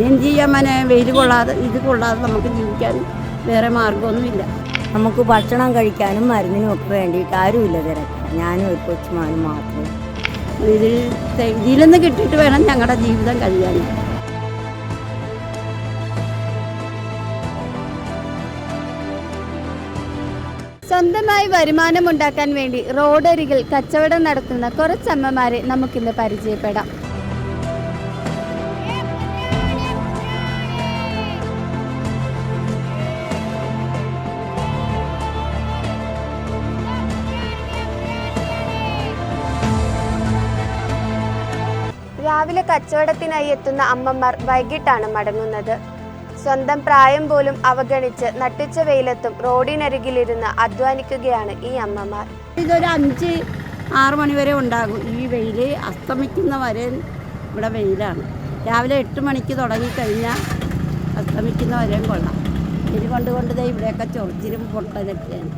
എന്ത് ചെയ്യാൻ മനെ വെയിൽ കൊള്ളാതെ ഇത് കൊള്ളാതെ നമുക്ക് ജീവിക്കാൻ വേറെ മാർഗമൊന്നുമില്ല നമുക്ക് ഭക്ഷണം കഴിക്കാനും മരുന്നിനും ഒക്കെ വേണ്ടിയിട്ട് ആരുമില്ല തിരക്കാൻ ഞാനും ഒരു കൊച്ചുമാനും മാത്രം ഇതിൽ ഇതിലൊന്ന് നിന്ന് കിട്ടിയിട്ട് വേണം ഞങ്ങളുടെ ജീവിതം കഴിയാൻ സ്വന്തമായി വരുമാനമുണ്ടാക്കാൻ വേണ്ടി റോഡരികിൽ കച്ചവടം നടത്തുന്ന കുറച്ചമ്മമാരെ നമുക്കിന്ന് പരിചയപ്പെടാം. രാവിലെ കച്ചവടത്തിനായി എത്തുന്ന അമ്മമാർ വൈകിട്ടാണ് മടങ്ങുന്നത്. സ്വന്തം പ്രായം പോലും അവഗണിച്ച് നട്ടിച്ച വെയിലത്തും റോഡിനരികിലിരുന്ന് അധ്വാനിക്കുകയാണ് ഈ അമ്മമാർ. ഇതൊരു അഞ്ച് ആറ് മണിവരെ ഉണ്ടാകും. ഈ വെയിൽ അസ്തമിക്കുന്ന വരെ ഇവിടെ വെയിലാണ്. രാവിലെ എട്ട് മണിക്ക് തുടങ്ങിക്കഴിഞ്ഞാൽ അസ്തമിക്കുന്ന വരെയും കൊള്ളാം. ഇത് കൊണ്ട് കൊണ്ട് ഇവിടെയൊക്കെ ചൊറിച്ചിലും പൊട്ടലൊക്കെയാണ്.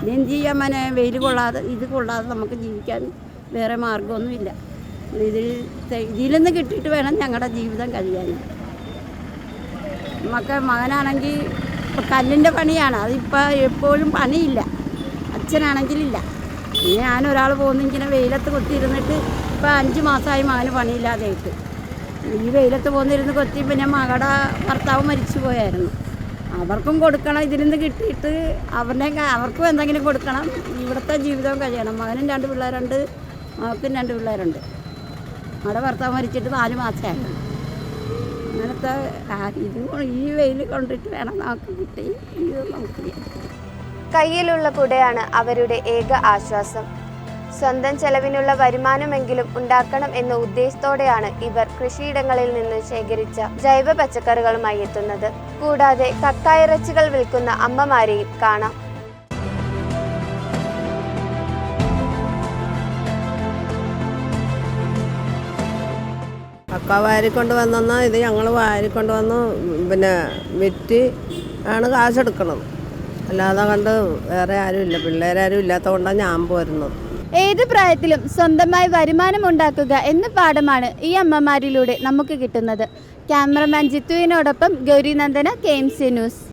ഇനി എന്ത് ചെയ്യാൻ മനെ? വെയിൽ കൊള്ളാതെ ഇത് കൊള്ളാതെ നമുക്ക് ജീവിക്കാൻ വേറെ മാർഗമൊന്നുമില്ല ഇതിൽ ഇതിലൊന്ന് കിട്ടിയിട്ട് വേണം ഞങ്ങളുടെ ജീവിതം കഴിയാൻ. നമുക്ക് മകനാണെങ്കിൽ കല്ലിന്റെ പണിയാണ്. അതിപ്പോൾ എപ്പോഴും പണിയില്ല. അച്ഛനാണെങ്കിലില്ല. പിന്നെ ഞാനൊരാൾ ഒരാൾ പോകുന്ന ഇങ്ങനെ വെയിലത്ത് കൊത്തിയിരുന്നിട്ട് ഇപ്പം അഞ്ച് മാസമായി മകന് പണിയില്ലാതെയിട്ട്. ഈ വെയിലത്ത് പോകുന്നിരുന്ന് കൊത്തി പിന്നെ മകളുടെ ഭർത്താവ് മരിച്ചു പോയായിരുന്നു. അവർക്കും കൊടുക്കണം ഇതിൽ നിന്ന് കിട്ടിയിട്ട് അവരുടെ അവർക്കും എന്തെങ്കിലും കൊടുക്കണം. ഇവിടുത്തെ ജീവിതവും കഴിയണം. മകനും രണ്ട് പിള്ളേരുണ്ട് മകൾക്കും രണ്ട് പിള്ളേരുണ്ട്. മകളുടെ ഭർത്താവ് മരിച്ചിട്ട് നാല് മാസമായിരുന്നു അങ്ങനത്തെ ഇത് ഈ വെയിൽ കൊണ്ടിട്ട് വേണം നമുക്ക് കിട്ടി. ഇത് നമുക്ക്. കയ്യിലുള്ള കുടയാണ് അവരുടെ ഏക ആശ്വാസം. സ്വന്തം ചെലവിനുള്ള വരുമാനമെങ്കിലും ഉണ്ടാക്കണം എന്ന ഉദ്ദേശത്തോടെയാണ് ഇവർ കൃഷിയിടങ്ങളിൽ നിന്ന് ശേഖരിച്ച ജൈവ പച്ചക്കറികളുമായി എത്തുന്നത്. കൂടാതെ കക്കായിറച്ചികൾ വിൽക്കുന്ന അമ്മമാരെയും കാണാം. കക്ക വാരിക്കൊണ്ട് വന്നെന്നാൽ ഇത് ഞങ്ങൾ വാരിക്കൊണ്ട് വന്ന് പിന്നെ വിറ്റ് ആണ് കാശെടുക്കണത്. അല്ലാതെ കണ്ട് വേറെ ആരും ഇല്ല പിള്ളേരാരും ഇല്ലാത്ത കൊണ്ടാണ് ഞാൻ പോരുന്നത്. ഏത് പ്രായത്തിലും സ്വന്തമായി വരുമാനം ഉണ്ടാക്കുക എന്ന പാഠമാണ് ഈ അമ്മമാരിലൂടെ നമുക്ക് കിട്ടുന്നത്. Cameraman ജിത്തുവിനോടൊപ്പം Gauri Nandana K M C news.